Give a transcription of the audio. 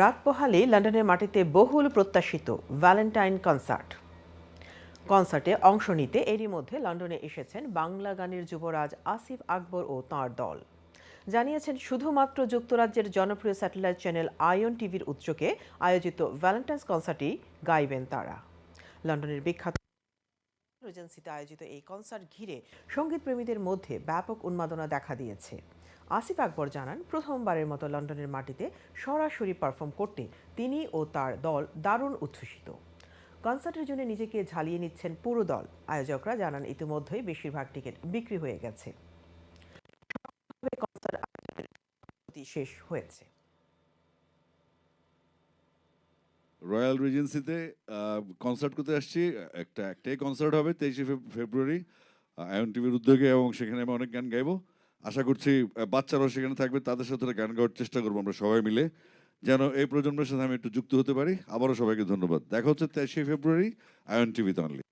রাত পোহালে লন্ডনের মাটিতে বহুল প্রত্যাশিত ভ্যালেন্টাইন কনসার্ট। কনসার্টে অংশ নিতে এরই মধ্যে লন্ডনে এসেছেন বাংলা গানের যুবরাজ আসিফ আকবর ও তাঁর দল। জানিয়েছেন, শুধুমাত্র যুক্তরাজ্যের জনপ্রিয় স্যাটেলাইট চ্যানেল আয়ন টিভির উৎসকে আয়োজিত ভ্যালেন্টাইন্স কনসার্টই গাইবেন তারা। লন্ডনের বিখ্যাত রিজেন্সিতে আয়োজিত এই কনসার্ট ঘিরে সংগীত প্রেমীদের মধ্যে ব্যাপক উন্মাদনা দেখা দিয়েছে। আসিফ আকবর জানান, প্রথমবারের মতো লন্ডনের মাটিতে সরাসরি পারফর্ম করতে তিনি ও তার দল দারুণ উচ্ছ্বসিত। কনসার্টের জন্য নিজেকে ঝালিয়ে নিচ্ছেন পুরো দল। আয়োজকরা জানান, ইতিমধ্যেই বেশিরভাগ টিকিট বিক্রি হয়ে গেছে। শেষ হয়েছে। রয়্যাল রিজেন্সিতে কনসার্ট করতে আসছি। একটা একটাই কনসার্ট হবে তেইশে ফেব্রুয়ারি আয়ন টিভির উদ্যোগে এবং সেখানে আমি অনেক গান গাইবো। আশা করছি বাচ্চারাও সেখানে থাকবে, তাদের সাথে গান গাওয়ার চেষ্টা করব আমরা সবাই মিলে। যেন এই প্রজন্মের সাথে আমি একটু যুক্ত হতে পারি। আবারও সবাইকে ধন্যবাদ। দেখা হচ্ছে তেইশে ফেব্রুয়ারি, আয়ন টিভিতে অনলি